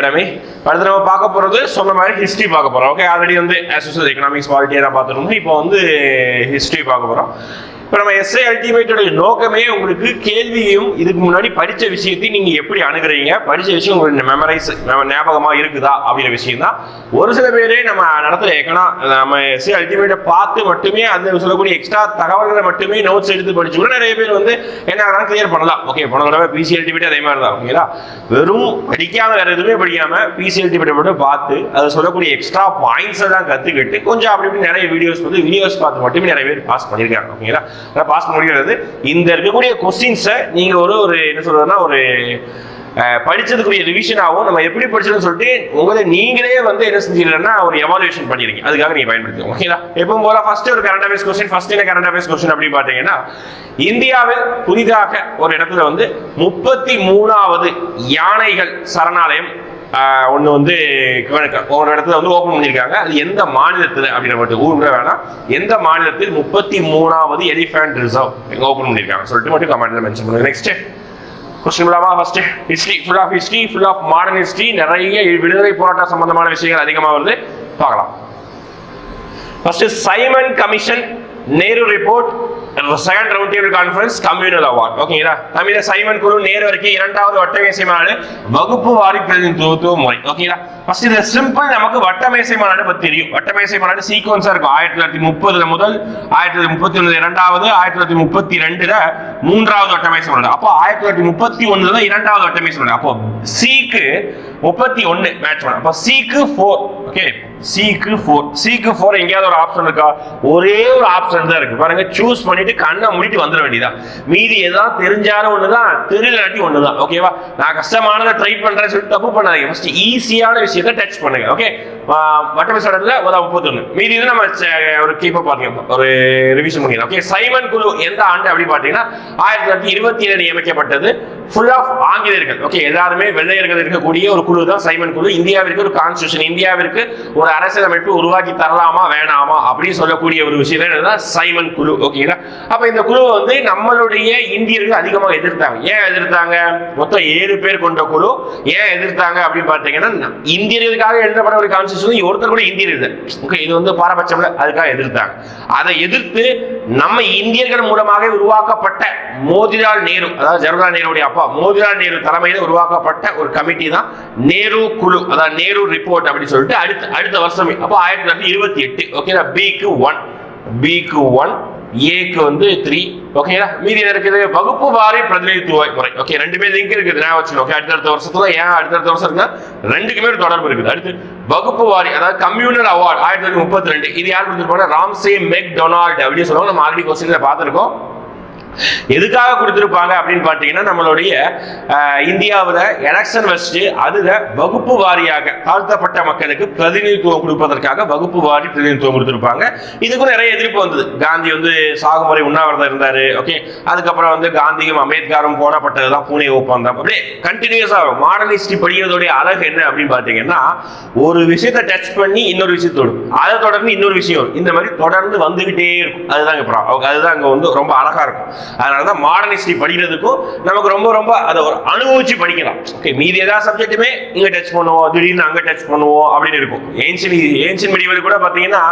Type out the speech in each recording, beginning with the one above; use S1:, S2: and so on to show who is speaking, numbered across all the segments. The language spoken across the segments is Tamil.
S1: ஃப்ரெண்ட்ஸ் அடுத்து நம்ம பார்க்க போகிறது சொன்ன மாதிரி ஹிஸ்ட்ரி பார்க்க போகிறோம் ஓகே ஆல்ரெடி வந்து அசோசியல் எக்கனாமிக்ஸ் பாலிட்டியாக தான் பார்த்துருந்தோம் இப்போ வந்து ஹிஸ்ட்ரி பார்க்க போகிறோம் இப்போ நம்ம எஸ்ஐ அல்டிமேட்டோட நோக்கமே உங்களுக்கு கேள்வியையும் இதுக்கு முன்னாடி படித்த விஷயத்தையும் நீங்கள் எப்படி அணுகிறீங்க? படித்த விஷயம் உங்களுக்கு மெமரைஸ் ஞாபகமாக இருக்குதா அப்படிங்கிற விஷயம் தான் ஒரு சில பேரே நம்ம நடத்துகிற ஏக்கனா நம்ம எஸ்ஐ அல்டிமேட்டை பார்த்து மட்டுமே அந்த சொல்லக்கூடிய எக்ஸ்ட்ரா தகவல்களை மட்டுமே நோட்ஸ் எடுத்து படிச்சு கூட நிறைய பேர் வந்து என்ன ஆனாலும் கிளியர் பண்ணலாம். ஓகே போன தடவை பிசி அல்டிமேட் அதே மாதிரி தான். ஓகேங்களா வெறும் படிக்காம வேறு எதுவுமே படிக்காமல் பிசி அல்டிமேட்டை மட்டும் பார்த்து அதை சொல்லக்கூடிய எக்ஸ்ட்ரா பாயிண்ட்ஸை தான் கற்றுக்கிட்டு கொஞ்சம் அப்படி இப்படி நிறைய வீடியோஸ் வந்து வீடியோஸ் பார்த்து மட்டுமே நிறைய பேர் பாஸ் பண்ணியிருக்காங்க. ஓகேங்களா ஆனால் பாஸ் பண்ண முடியாது இந்த இருக்கக்கூடிய கொஸ்டின்ஸை நீங்கள் ஒரு ஒரு என்ன சொல்றதுன்னா ஒரு படிச்சதுக்குரிய ரிவிஷனாகவும் நம்ம எப்படி படிச்சதுன்னு சொல்லிட்டு உங்களை நீங்களே வந்து என்ன செஞ்சீங்கன்னா ஒரு எவாலுவேஷன் பண்ணிருக்கீங்க அதுக்காக நீங்க பயன்படுத்துங்க. ஓகேங்களா எப்பவும் போல ஃபர்ஸ்ட் ஒரு கரண்ட் அஃபேர்ஸ் கொஸ்டின் ஃபர்ஸ்ட் என்ன கரண்ட் அஃபேர்ஸ் கொஸ்டின் அப்படின்னு பார்த்தீங்கன்னா இந்தியாவில் புதிதாக ஒரு இடத்துல வந்து முப்பத்தி மூணாவது யானைகள் சரணாலயம் ஒன்று வந்து ஒரு இடத்துல வந்து ஓப்பன் பண்ணியிருக்காங்க. அது எந்த மாநிலத்தில் அப்படின்ற மட்டும் ஊர் கூட வேணாம். எந்த மாநிலத்தில் முப்பத்தி மூணாவது எலிஃபேண்ட் ரிசர்வ் எங்கே ஓப்பன் பண்ணியிருக்காங்க. சொல்லிட்டு மட்டும் கமெண்ட்ல மென்ஷன் பண்ணுங்க. நெக்ஸ்ட் கொஸ்டின் ஃபுல்லாக first history full of history full of modern history நிறைய விடுதலை போராட்டம் சம்பந்தமான விஷயங்கள் அதிகமாக வருது. பார்க்கலாம். First Simon commission Nehru report second round table conference communal award ஓகேங்களா தமிழ சைமன் குழு நேரு வரைக்கும் இரண்டாவது வட்டமேசை மாநாடு வகுப்பு வாரி பிரதிநிதித்துவ முறை. ஓகேங்களா ஃபர்ஸ்ட் இது சிம்பிள் நமக்கு வட்டமேசை மாநாடு பத்தி தெரியும். வட்டமேசை மாநாடு சீக்வன்ஸா இருக்கும். ஆயிரத்தி தொள்ளாயிரத்தி முப்பதுல முதல் ஆயிரத்தி தொள்ளாயிரத்தி முப்பத்தி ஒன்று இரண்டாவது ஆயிரத்தி தொள்ளாயிரத்தி முப்பத்தி ரெண்டுல மூன்றாவது வட்டமேசை மாநாடு அப்போ ஆயிரத்தி தொள்ளாயிரத்தி முப்பத்தி ஒண்ணுல இரண்டாவது வட்டமேசை மாநாடு அப்போ சிக்கு முப்பத்தி ஒன்னு மேட்ச் பண்ண அப்போ சிக்கு ஃபோர் ஓகே சிக்கு ஃபோர் சிக்கு ஃபோர் எங்கேயாவது ஒரு ஆப்ஷன் இருக்கா? ஒரே ஒரு ஆப்ஷன் தான் இருக்கு. பாருங்க சூஸ் பண்ணிட்டு கண்ணை மூடிட்டு வந்துட வேண்டியதான் மீதி எதாவது தெரிஞ்சாலும் ஒண்ணுதான் தெரியலாட்டி ஒண்ணுதான். ஓகேவா நான் கஷ்டமானதை ட்ரை பண்றேன்னு சொல்லிட்டு தப்பு பண்ணாதீங்க. ஃபர்ஸ்ட் ஈஸியான விஷயத்தை டச் பண்ணுங்க. ஓகே வட்டமிஸ் சடனில் ஒரு முப்பத்தொன்னு மீதி இது நம்ம ச- ஒரு கீப்பா பாருங்க. ஒரு ரிவிஷன் பண்ணிக்கலாம் ஓகே சைமன் குழு எந்த ஆண்டு அப்படி பாத்தீங்கன்னா ஆயிரத்தி தொள்ளாயிரத்தி இருபத்தி ஏழு நியமிக்கப்பட்டது. ஃபுல் ஆஃப் ஆங்கிலேயர்கள். ஓகே எல்லாருமே வெள்ளையர்கள் இருக்கக்கூடிய ஒரு குழு தான் சைமன் குழு. இந்தியாவிற்கு ஒரு கான்ஸ்டியூஷன் இந்தியாவிற்கு ஒரு அரசியலமைப்பு உருவாக்கி தரலாமா வேணாமா அப்படின்னு சொல்லக்கூடிய ஒரு விஷயம் தான் என்னன்னா சைமன் குழு. ஓகேங்களா அப்ப இந்த குழுவை வந்து நம்மளுடைய இந்தியர்கள் அதிகமாக எதிர்த்தாங்க. ஏன் எதிர்த்தாங்க? மொத்தம் ஏழு பேர் கொண்ட குழு. ஏன் எதிர்த்தாங்க அப்படின்னு பார்த்தீங்கன்னா இந்தியர்களுக்காக எழுதப்பட ஒரு கான்ஸ்டியூஷன் ஒருத்தர் கூட இந்தியர் இல்லை ஓகே இது வந்து பாரபட்சம் அதுக்காக எதிர்த்தாங்க. அதை எதிர்த்து நம்ம இந்தியர்கள் மூலமாக உருவாக்கப்பட்ட மோதிலால் நேரு அதாவது ஜவஹர்லால் நேருடைய அப்பா மோதிலால் நேரு தலைமையில் உருவாக்கப்பட்ட ஒரு கமிட்டி தான் நேரு குழு அதாவது நேரு ரிப்போர்ட் அப்படின்னு சொல்லிட்டு அடுத்த அடுத்த வருஷமே அப்போ ஆயிரத்தி தொள்ளாயிரத்தி இருபத்தி எட்டு ஓகேங்களா பிக்கு ஒன் பிக்கு ஒன் ஏக்கு வந்து த்ரீ ஓகேங்களா மீதி என்ன இருக்குது? வகுப்பு வாரி பிரதிநிதித்துவ முறை. ஓகே ரெண்டுமே லிங்க் இருக்குது. நான் வச்சுக்கணும். ஓகே அடுத்தடுத்த வருஷத்துல ஏன் அடுத்தடுத்த வருஷம் இருக்குன்னா ரெண்டுக்குமே ஒரு தொடர்பு இருக்குது. அடுத்து வகுப்பு வாரி அதாவது கம்யூனல் அவார்டு ஆயிரத்தி தொள்ளாயிரத்தி முப்பத்தி ரெண்டு. இது யார் கொடுத்துருப்பாங்க ராம்சே மெக் டொனால்டு அப்படின்னு சொல்லுவாங்க. நம்ம ஆல்ரெடி கொஸ்டின்ல பார்த்துருக்கோம். எதுக்காக கொடுத்துருப்பாங்க அப்படின்னு பார்த்தீங்கன்னா நம்மளுடைய இந்தியாவில் எலெக்ஷன் வச்சுட்டு அதில் வகுப்பு வாரியாக தாழ்த்தப்பட்ட மக்களுக்கு பிரதிநிதித்துவம் கொடுப்பதற்காக வகுப்பு வாரி பிரதிநிதித்துவம் கொடுத்துருப்பாங்க. இதுக்கும் நிறைய எதிர்ப்பு வந்தது. காந்தி வந்து சாகுமுறை உண்ணாவிரதம் இருந்தார் ஓகே அதுக்கப்புறம் வந்து காந்தியும் அம்பேத்கரும் போடப்பட்டதுதான் பூனே ஒப்பந்தம். அப்படியே கண்டினியூஸாக மாடர்ன் படிக்கிறதுடைய அழகு என்ன அப்படின்னு பார்த்தீங்கன்னா ஒரு விஷயத்தை டச் பண்ணி இன்னொரு விஷயத்தோடு அதை தொடர்ந்து இன்னொரு விஷயம் இந்த மாதிரி தொடர்ந்து வந்துகிட்டே இருக்கும். அதுதான் அதுதான் அங்கே வந்து ரொம்ப அழகாக இருக்கும். அதனால தான் மாடர்ன் ஹிஸ்ட்ரி படிக்கிறதுக்கும் நமக்கு ரொம்ப ரொம்ப அதை ஒரு அனுபவிச்சு படிக்கலாம். ஓகே மீதி எதாவது சப்ஜெக்ட்டுமே இங்க டச் பண்ணுவோம் திடீர்னு அங்கே டச் பண்ணுவோம் அப்படின்னு இருக்கும். ஏன்ஷியன் ஏன்ஷியன் மெடிவல் கூட பார்த்தீங்கன்னா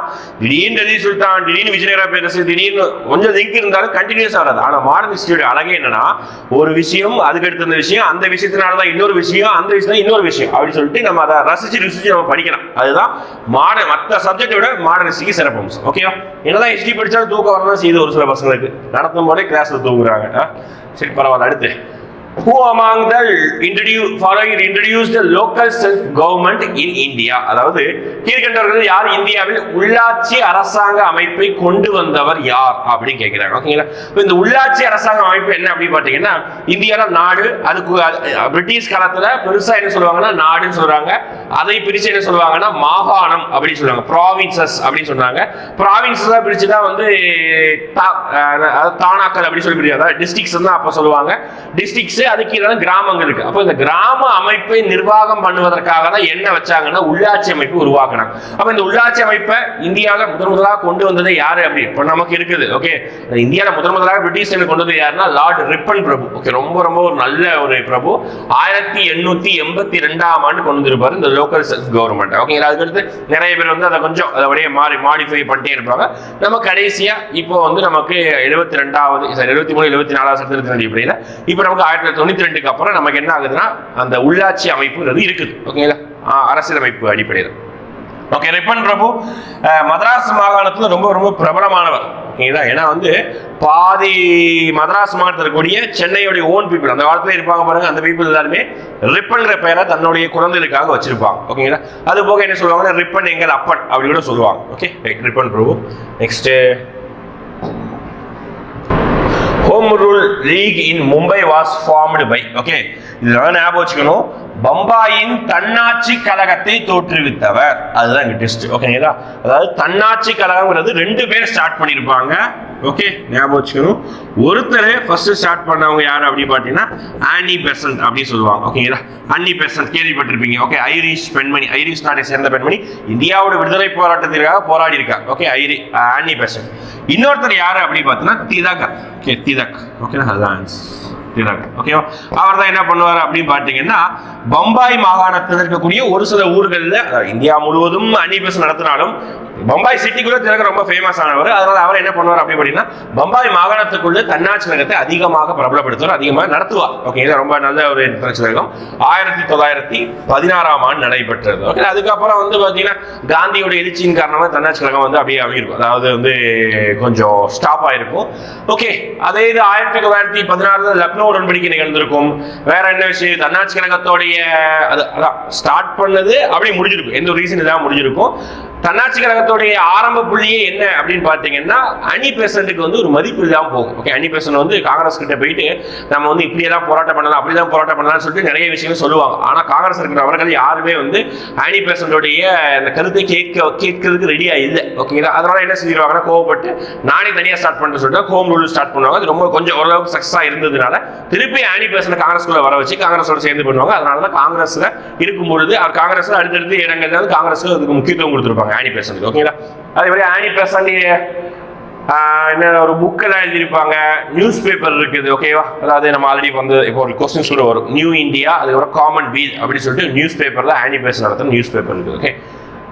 S1: திடீர்னு ரஜி சுல்தான் திடீர்னு விஜயநகர பேரரசு திடீர்னு கொஞ்சம் லிங்க் இருந்தாலும் கண்டினியூஸ் ஆகாது ஆனால் மாடர்ன் ஹிஸ்டரியோட அழகே என்னன்னா ஒரு விஷயம் அதுக்கு அடுத்த விஷயம் அந்த விஷயத்தினால தான் இன்னொரு விஷயம் அந்த விஷயம் இன்னொரு விஷயம் அப்படின்னு சொல்லிட்டு நம்ம அதை ரசிச்சு ருசிச்சு நம்ம படிக்கலாம். அதுதான் மாடர்ன் மற்ற சப்ஜெக்டை விட மாடர்ன் ஹிஸ்டரிக்கு சிறப்பு அம்சம் ஓகேவா என்னதான் ஹிஸ்டரி படிச்சாலும் தூக்கம் வரணும் செய்யுது ஒரு சில பசங்களுக்கு. நடத்தும் போதே கிளாஸ்ல தூங்குறாங்க. சரி பரவாயில்ல அடுத்து. Who among the introduce following introduce the local self government in India அதாவது கீழ்கண்டவர்கள் யார்? இந்தியாவில் உள்ளாட்சி அரசாங்க அமைப்பை கொண்டு வந்தவர் யார்? அப்படின்னு கேட்கிறாங்க. ஓகேங்களா இந்த உள்ளாட்சி அரசாங்க அமைப்பு என்ன அப்படின்னு பார்த்தீங்கன்னா இந்தியால நாடு அதுக்கு பிரிட்டிஷ் காலத்துல பெருசா என்ன சொல்லுவாங்கன்னா நாடுன்னு சொல்றாங்க. அதை பிரிச்சு என்ன சொல்லுவாங்கன்னா மாகாணம் அப்படின்னு சொல்லுவாங்க. ப்ராவின்சஸ் அப்படின்னு சொன்னாங்க. ப்ராவின்சஸா பிரிச்சு தான் வந்து தா- அதாவது தானாக்கள் அப்படின்னு சொல்லி பிரிச்சு அதாவது டிஸ்ட்ரிக்ஸ் தான் அப்போ சொல்லுவாங்க. டிஸ்ட்ரிக்ஸ் அதுக்கு கீழே தான் கிராமங்கள் இருக்கு. அப்போ இந்த கிராம அமைப்பை நிர்வாகம் பண்ணுவதற்காக தான் என்ன வச்சாங்கன்னா உள்ளாட்சி அமைப்பு உருவாக்கினாங்க. அப்ப இந்த உள்ளாட்சி அமைப்பை இந்தியாவில் முதன் முதலாக கொண்டு வந்தது யாரு அப்படி? இப்போ நமக்கு இருக்குது ஓகே இந்தியாவில் முதன் முதலாக பிரிட்டிஷ் கொண்டு வந்தது யாருன்னா லார்ட் ரிப்பன் பிரபு. ஓகே ரொம்ப ரொம்ப ஒரு நல்ல ஒரு பிரபு. ஆயிரத்தி எண்ணூத்தி எண்பத்தி ரெண்டாம் ஆண்டு கொண்டு வந்திருப்பாரு இந்த லோக்கல் செல்ஃப் கவர்மெண்ட் ஓகேங்களா அதுக்கடுத்து நிறைய பேர் வந்து அதை கொஞ்சம் அதை அப்படியே மாறி மாடிஃபை பண்ணிட்டே இருப்பாங்க. நம்ம கடைசியா இப்போ வந்து நமக்கு எழுபத்தி ரெண்டாவது எழுபத்தி மூணு எழுபத்தி நாலாவது சட்டத்திற்கு அடிப்படையில் இப்போ நமக்கு ஆயிரத்தி தொள்ளாயிரத்தி தொண்ணூற்றி அப்புறம் நமக்கு என்ன ஆகுதுன்னா அந்த உள்ளாட்சி அமைப்புங்கிறது இருக்குது. ஓகேங்களா? அரசியலமைப்பு அடிப்படையில். ஓகே ரிப்பன் பிரபு மதராஸ் மாகாணத்துல ரொம்ப ரொம்ப பிரபலமானவர். ஓகேங்களா? ஏன்னா வந்து பாதி மதராஸ் மாகாணத்தில் இருக்கக்கூடிய சென்னையுடைய ஓன் பீப்புள் அந்த காலத்துல இருப்பாங்க பாருங்க அந்த பீப்புள் எல்லாருமே ரிப்பன்கிற பெயரை தன்னுடைய குழந்தைகளுக்காக வச்சிருப்பாங்க. ஓகேங்களா? அது போக என்ன சொல்லுவாங்கன்னா ரிப்பன் எங்கள் அப்பன் அப்படி கூட சொல்லுவாங்க. Okay Ripon Prabhu. Next home rule league in Mumbai was formed by okay இதெல்லாம் ஞாபகம் வச்சுக்கணும். பம்பாயின் தன்னாட்சி கழகத்தை தோற்றுவித்தவர். அதுதான் இங்க டெஸ்ட் ஓகேங்களா அதாவது தன்னாட்சி கழகம்ங்கிறது ரெண்டு பேர் ஸ்டார்ட் பண்ணியிருப்பாங்க ஓகே ஞாபகம் வச்சுக்கணும். ஒருத்தர் ஃபர்ஸ்ட் ஸ்டார்ட் பண்ணவங்க யார் அப்படின்னு பார்த்தீங்கன்னா ஆனி பெசன்ட் அப்படின்னு சொல்லுவாங்க. ஓகேங்களா அன்னி பெசன்ட் கேள்விப்பட்டிருப்பீங்க. ஓகே ஐரிஷ் பெண்மணி ஐரிஷ் நாட்டை சேர்ந்த பெண்மணி இந்தியாவோட விடுதலை போராட்டத்திற்காக போராடி இருக்கா ஓகே ஐரி ஆனி பெசன்ட் இன்னொருத்தர் யார் அப்படின்னு பார்த்தீங்கன்னா திதக் ஓகே திதக். ஓகேனா அதுதான் திலக் ஓகேவா அவர் தான் என்ன பண்ணுவார் அப்படின்னு பார்த்தீங்கன்னா பம்பாய் மாகாணத்தில் இருக்கக்கூடிய ஒரு சில ஊர்களில் இந்தியா முழுவதும் அனிபஸ் நடத்தினாலும் பம்பாய் சிட்டிக்குள்ள திலக் ரொம்ப ஃபேமஸ் ஆனவர். அதனால அவர் என்ன பண்ணுவார் அப்படி அப்படின்னா பம்பாய் மாகாணத்துக்குள்ள தன்னாட்சி நகரத்தை அதிகமாக பிரபலப்படுத்துவார் அதிகமாக நடத்துவார். ஓகே இது ரொம்ப நல்ல ஒரு தன்னாட்சி ஆயிரத்தி தொள்ளாயிரத்தி பதினாறாம் ஆண்டு நடைபெற்றது. ஓகே அதுக்கப்புறம் வந்து பார்த்தீங்கன்னா காந்தியோட எழுச்சியின் காரணமாக தன்னாட்சி கழகம் வந்து அப்படியே அமையிருக்கும் அதாவது வந்து கொஞ்சம் ஸ்டாப் ஆயிருக்கும். ஓகே அதே இது ஆயிரத்தி தொள்ளாயிரத்தி பதினாறுல லக்னோ உடன்படிக்கை நிகழ்ந்திருக்கும். வேற என்ன விஷயம்? தன்னாட்சி கழகத்தோடைய அது அதான் ஸ்டார்ட் பண்ணது அப்படியே முடிஞ்சிருக்கும். எந்த ஒரு ரீசன் இல்லாம முடிஞ்சிருக்கும். தன்னாட்சி கழகத்தோடைய ஆரம்ப புள்ளியே என்ன அப்படின்னு பார்த்தீங்கன்னா அனி பெசன்ட்டுக்கு வந்து ஒரு மதிப்பு இல்லாமல் போகும். ஓகே அனி பெசன்ட் வந்து காங்கிரஸ் கிட்ட போயிட்டு நம்ம வந்து இப்படியெல்லாம் போராட்டம் பண்ணலாம் அப்படிதான் போராட்டம் பண்ணலாம்னு சொல்லிட்டு நிறைய விஷயங்கள் சொல்லுவாங்க. ஆனால் காங்கிரஸ் இருக்கிற அவர்கள் யாருமே வந்து அனி பெசன்டோடைய அந்த கருத்தை கேட்க கேட்கறதுக்கு ரெடியாக இல்லை. ஓகேங்களா அதனால என்ன செஞ்சிருவாங்கன்னா கோவப்பட்டு நானே தனியாக ஸ்டார்ட் பண்ணுறது சொல்லிட்டு ஹோம் ரூல் ஸ்டார்ட் பண்ணுவாங்க. அது ரொம்ப கொஞ்சம் ஓரளவுக்கு சக்ஸஸாக இருந்ததுனால திருப்பி அணி பெசன்ட் காங்கிரஸ்குள்ள வர வச்சு காங்கிரஸோட சேர்ந்து பண்ணுவாங்க. அதனால தான் காங்கிரஸில் இருக்கும் பொழுது அவர் காங்கிரஸில் அடுத்தடுத்து இடங்கள்ல வந்து காங்கிரஸ் அதுக்கு முக்கியத்துவம் கொடுத்துருப்பாங்க. ஆனி பெசன்ட் ஓகேங்களா அதே மாதிரி ஆனி பெசன்ட் என்ன ஒரு புக்கெல்லாம் எழுதியிருப்பாங்க நியூஸ் பேப்பர் இருக்குது ஓகேவா அதாவது நம்ம ஆல்ரெடி வந்து இப்போ ஒரு கொஸ்டின்ஸ் கூட வரும். நியூ இந்தியா அதுக்கப்புறம் காமன் வீல் அப்படின்னு சொல்லிட்டு நியூஸ் பேப்பரில் ஆனி பேஸ் நடத்துகிற நியூஸ் பேப்பர் இருக்குது ஓகே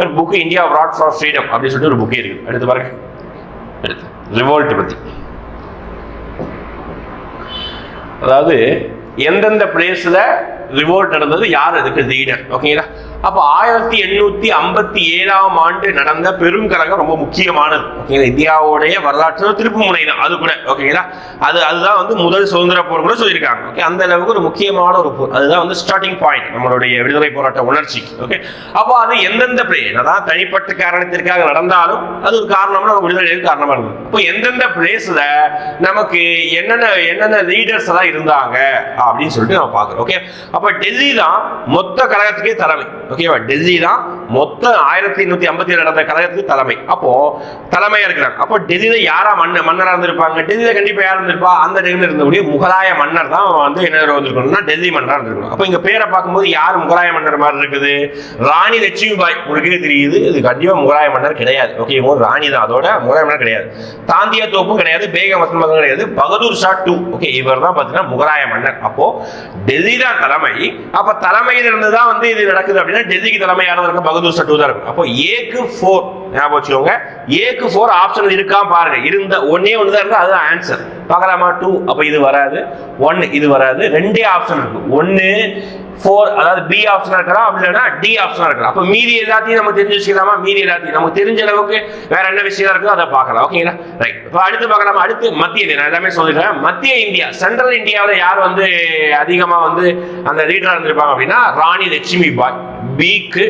S1: ஒரு book India wrought for freedom அப்படின்னு சொல்லிட்டு ஒரு புக்கே இருக்குது. எடுத்து பாருங்க. எடுத்து. ரிவோல்ட் பற்றி அதாவது எந்தெந்த பிளேஸில் ரிவோல்ட் நடந்தது யார் அதுக்கு லீடர் ஓகேங்களா அப்போ ஆயிரத்தி எண்ணூத்தி ஐம்பத்தி ஏழாம் ஆண்டு நடந்த பெரும் கலகம் ரொம்ப முக்கியமானது. ஓகேங்களா இந்தியாவுடைய வரலாற்று திருப்பு முனை தான். அது கூட. ஓகேங்களா அது அதுதான் வந்து முதல் சுதந்திர போர் கூட சொல்லியிருக்காங்க. ஓகே அந்த அளவுக்கு ஒரு முக்கியமான ஒரு போர். அதுதான் வந்து ஸ்டார்டிங் பாயிண்ட் நம்மளுடைய விடுதலை போராட்ட உணர்ச்சி ஓகே அப்போ அது எந்தெந்த பிளே அதான் தனிப்பட்ட காரணத்திற்காக நடந்தாலும் அது ஒரு காரணம்னா நம்ம விடுதலைக்கு காரணமா இருந்தது? இப்போ எந்தெந்த பிளேஸ்ல நமக்கு என்னென்ன என்னென்ன லீடர்ஸ் எல்லாம் இருந்தாங்க? அப்படின்னு சொல்லிட்டு நம்ம பார்க்குறோம். ஓகே அப்போ டெல்லி தான் மொத்த கழகத்துக்கே தலைமை. ஓகேவா டெல்லி தான் மொத்த ஆயிரத்தி எண்ணூத்தி ஐம்பத்தி ஏழு நடந்த கழகத்துக்கு தலைமை. அப்போ தலைமையா இருக்கிறாங்க. அப்போ டெல்லியில யாரா மன்ன மன்னரா இருந்திருப்பாங்க? டெல்லியில கண்டிப்பா யார் இருந்திருப்பா? அந்த டைம்ல இருந்தக்கூடிய முகலாய மன்னர் தான் வந்து என்ன வந்திருக்கணும்னா டெல்லி மன்னரா இருந்திருக்கணும். அப்போ இங்க பேரை பார்க்கும்போது யார் முகலாய மன்னர் மாதிரி இருக்குது? ராணி லட்சுமிபாய். உங்களுக்கே தெரியுது இது கண்டிப்பா முகலாய மன்னர் கிடையாது. ஓகே ராணி தான். அதோட முகலாய மன்னர் கிடையாது. தாந்தியா தோப்பும் கிடையாது பேகம் வசந்தம் கிடையாது. பகதூர் ஷா டூ ஓகே இவர் தான் பார்த்தீங்கன்னா முகலாய மன்னர். அப்போ டெல்லி தான் தலைமை. அப்ப தலைமையில் இருந்து தான் வந்து இது நடக்குது அப்படின்னா டெல்லிக்கு தலைமையானவருக்கு பகதூர் சட்டு தான் இருக்கும். அப்போ ஏக்கு ஃபோர் ஞாபகம் வச்சுக்கோங்க. ஏக்கு ஃபோர் ஆப்ஷன் இருக்கா பாருங்க. இருந்த ஒன்னே ஒன்று தான் இருந்தால் அதுதான் ஆன்சர் பார்க்கலாமா டூ அப்போ இது வராது. ஒன் இது வராது. ரெண்டே ஆப்ஷன் இருக்கு. ஒன்னு ஃபோர் அதாவது பி ஆப்ஷனாக இருக்கலாம் அப்படி இல்லைன்னா டி ஆப்ஷனாக இருக்கலாம். அப்போ மீதி எல்லாத்தையும் நம்ம தெரிஞ்சு வச்சுக்கலாமா மீதி எல்லாத்தையும். நமக்கு தெரிஞ்ச அளவுக்கு வேற என்ன விஷயம் இருக்கோ அதை பார்க்கலாம். ஓகேங்களா ரைட் இப்போ அடுத்து பார்க்கலாமா. அடுத்து மத்திய நான் எல்லாமே சொல்லிடுறேன் மத்திய இந்தியா. சென்ட்ரல் இந்தியாவில் யார் வந்து அதிகமாக வந்து அந்த லீடராக இருந்திருப்பாங்க அப்படின்னா ராணி லட்சுமி பாய் பிக்கு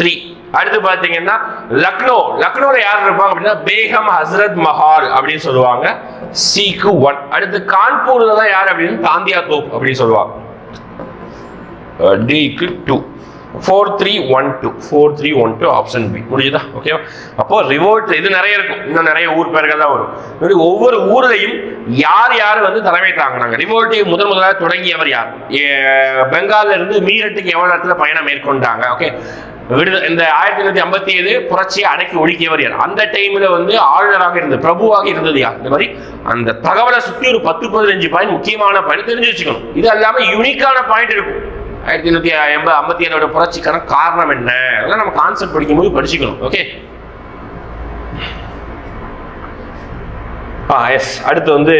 S1: த்ரீ அடுத்து பாத்தீங்கன்னா லக்னோ. லக்னோல யார் இருப்பாங்க அப்படின்னா பேகம் ஹசரத் மஹால் அப்படின்னு சொல்லுவாங்க. சிக்கு ஒன். அடுத்து கான்பூர்ல தான் யார் அப்படின்னு? தாந்தியா தோப் அப்படின்னு சொல்லுவாங்க. Tick two four three one two four three one two option B முடியுதா ஓகேவா அப்போ ரிவோர்ட் இது நிறைய இருக்கும். இன்னும் நிறைய ஊர் பேர்கள் தான் வரும். இப்படி ஒவ்வொரு ஊர்லையும் யார் யார் வந்து தலைமை தாங்கினாங்க? ரிவோர்ட்டை முதன் முதலாக தொடங்கியவர் யார்? பெங்கால்ல இருந்து மீரட்டுக்கு எவ்வளோ நேரத்தில் பயணம் மேற்கொண்டாங்க? ஓகே விடுதலை இந்த ஆயிரத்தி தொள்ளாயிரத்தி ஐம்பத்தி ஏழு புரட்சியை அடக்கி ஒடுக்கியவர் யார்? அந்த டைம்ல வந்து ஆளுநராக இருந்தது பிரபுவாக இருந்தது யார்? இந்த மாதிரி அந்த தகவலை சுற்றி ஒரு பத்து பதினஞ்சு பாயிண்ட் முக்கியமான பாயிண்ட் தெரிஞ்சு வச்சுக்கணும். இது இல்லாமல் யூனிக்கான பாயிண்ட் இருக்கும். ஆயிரத்தி எண்ணூற்றி எண்பது ஐம்பத்தி ஏழோட புரட்சிக்கான காரணம் என்ன? அதெல்லாம் நம்ம கான்செப்ட் படிக்கும்போது படிச்சுக்கணும். ஓகே ஆ எஸ் அடுத்து வந்து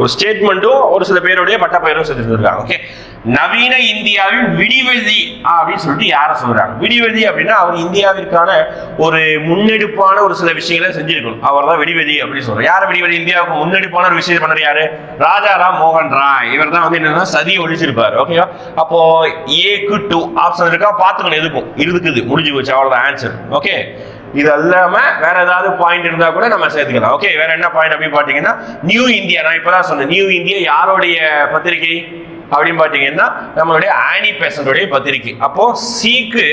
S1: ஒரு ஸ்டேட்மெண்ட்டும் ஒரு சில பேருடைய பட்டப்பெயரும் செஞ்சுருக்காங்க ஓகே நவீன இந்தியாவின் விடிவெளி அப்படின்னு சொல்லிட்டு யாரை சொல்றாங்க? விடிவெளி அப்படின்னா அவர் இந்தியாவிற்கான ஒரு முன்னெடுப்பான ஒரு சில விஷயங்களை செஞ்சிருக்கணும். அவர் தான் விடிவெளி அப்படின்னு சொல்றாரு. யார் விடிவெளி இந்தியாவுக்கு முன்னெடுப்பான ஒரு விஷயம் பண்ணாரு யாரு? ராஜாராம் மோகன் ராய். இவர் தான் வந்து என்னன்னா சதியை ஒழிச்சிருப்பாரு. ஓகேவா அப்போ ஏக்கு டூ ஆப்ஷன் இருக்கா? பார்த்துக்கணும் எதுக்கும். இருக்குது முடிஞ்சு போச்சு. அவ்வளோதான் ஆன்சர் ஓகே இது இல்லாம வேற ஏதாவது பாயிண்ட் இருந்தா கூட நம்ம சேர்த்துக்கலாம். ஓகே வேற என்ன பாயிண்ட் அப்படின்னு பாத்தீங்கன்னா நியூ இந்தியா நான் இப்பதான் சொன்னேன். நியூ இந்தியா யாருடைய பத்திரிகை? அப்படின்னு பார்த்தீங்கன்னா நம்மளுடைய ஆனி பேசண்டோடைய பத்திரிக்கை. அப்போ சீக்கு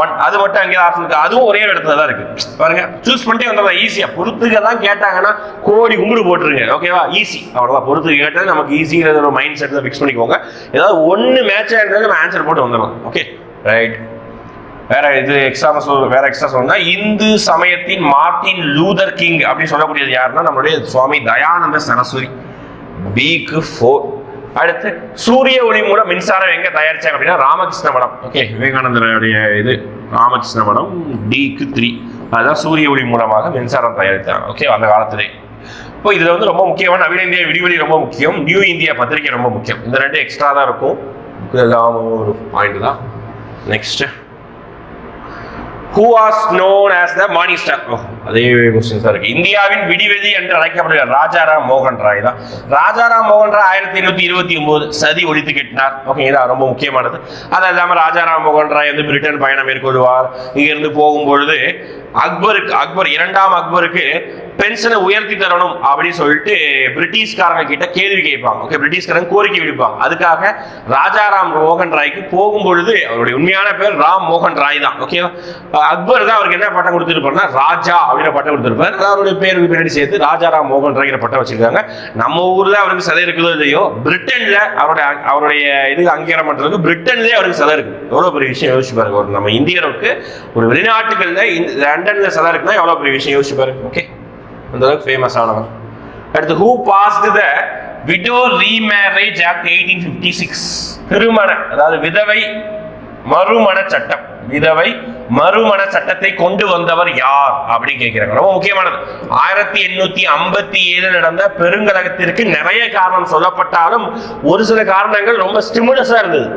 S1: ஒன் அது மட்டும் அங்கே ஆப்ஷன் இருக்கு. அதுவும் ஒரே இடத்துல தான் இருக்கு. பாருங்க சூஸ் பண்ணிட்டே வந்துடலாம் ஈஸியா பொறுத்துக்க தான் கேட்டாங்கன்னா கோடி கும்பிடு போட்டுருங்க. ஓகேவா ஈஸி அவ்வளோதான் பொறுத்து கேட்டது நமக்கு ஈஸிங்கிற ஒரு மைண்ட் செட் ஃபிக்ஸ் பண்ணிக்கோங்க. ஏதாவது ஒன்று மேட்ச் ஆகிருந்தாலும் நம்ம ஆன்சர் போட்டு வந்துடலாம். ஓகே ரைட் வேற இது எக்ஸ்ட்ரா சொல் வேற எக்ஸ்ட்ரா சொல்லணும்னா இந்து சமயத்தின் மார்டின் லூதர் கிங் அப்படின்னு சொல்லக்கூடியது யாருன்னா நம்மளுடைய சுவாமி தயானந்த சரஸ்வதி. பிக்கு ஃபோர் அடுத்து சூரிய ஒளி மூலம் மின்சாரம் எங்க தயாரிச்சாங்க அப்படின்னா ராமகிருஷ்ண மடம். ஓகே விவேகானந்தருடைய இது ராமகிருஷ்ண மடம் டிக்கு த்ரீ அதுதான் சூரிய ஒளி மூலமாக மின்சாரம் தயாரித்தாங்க. ஓகே அந்த காலத்திலே. இப்போ இதுல வந்து ரொம்ப முக்கியமான நவீன இந்தியா விடிவெளி ரொம்ப முக்கியம். நியூ இந்தியா பத்திரிகை ரொம்ப முக்கியம். இந்த ரெண்டு எக்ஸ்ட்ரா தான் இருக்கும். ஒரு பாயிண்ட் தான். Next who as known as the minister அதே கொஸ்டின் தான் இருக்கு. இந்தியாவின் விடிவெளி என்று அழைக்கப்படுகிற ராஜாராம் மோகன் ராய் தான். ராஜாராம் மோகன் ராய் ஆயிரத்தி எண்ணூத்தி இருபத்தி ஒன்பது சதி ஒழித்து கட்டினார். ஓகே இதான் ரொம்ப முக்கியமானது. அது இல்லாம ராஜாராம் மோகன் ராய் வந்து பிரிட்டன் பயணம் மேற்கொள்வார். இங்கிருந்து போகும்பொழுது அக்பருக்கு அக்பர் இரண்டாம் அக்பருக்கு பென்ஷனை உயர்த்தி தரணும் அப்படின்னு சொல்லிட்டு பிரிட்டிஷ்காரங்க கிட்ட கேள்வி கேட்பாங்க. ஓகே பிரிட்டிஷ்காரங்க கோரிக்கை விடுப்பாங்க. அதுக்காக ராஜாராம் மோகன் ராய்க்கு போகும் பொழுது அவருடைய உண்மையான பேர் ராம் மோகன் ராய் தான். ஓகேவா அக்பர் தான் அவருக்கு என்ன பட்டம் கொடுத்துருப்பாருன்னா ராஜா அப்படின்ற பட்டம் கொடுத்துருப்பாரு. அவருடைய பேருக்கு பின்னாடி சேர்த்து ராஜாராம் மோகன் ராய்ங்கிற பட்டம் வச்சிருக்காங்க. நம்ம ஊர்ல அவருக்கு சதை இருக்குதோ இல்லையோ பிரிட்டன்ல அவருடைய அவருடைய இது அங்கீகாரம் பண்றதுக்கு பிரிட்டன்லயே அவருக்கு சதை இருக்கு. எவ்வளவு பெரிய விஷயம் யோசிச்சு பாருங்க. ஒரு நம்ம இந்தியருக்கு ஒரு வெளிநாட்டுகள்ல லண்டன்ல சதை இருக்குன்னா எவ்வளவு பெரிய விஷயம் யோசிச்சு பாருங்க. ஓகே அந்த அளவுக்கு ஃபேமஸ் ஆனவர் அடுத்து who passed the widow remarriage act eighteen fifty six திருமண அதாவது விதவை மறுமண சட்டம். விதவை மறுமண சட்டத்தை கொண்டு வந்தவர் யார் அப்படின்னு கேட்கிறாங்க. ரொம்ப முக்கியமானது. ஆயிரத்தி எண்ணூத்தி ஐம்பத்தி ஏழு நடந்த பெருங்கலகத்திற்கு நிறைய காரணம் சொல்லப்பட்டாலும் ஒரு சில காரணங்கள் ரொம்ப ஸ்டிமுலஸா இருந்தது.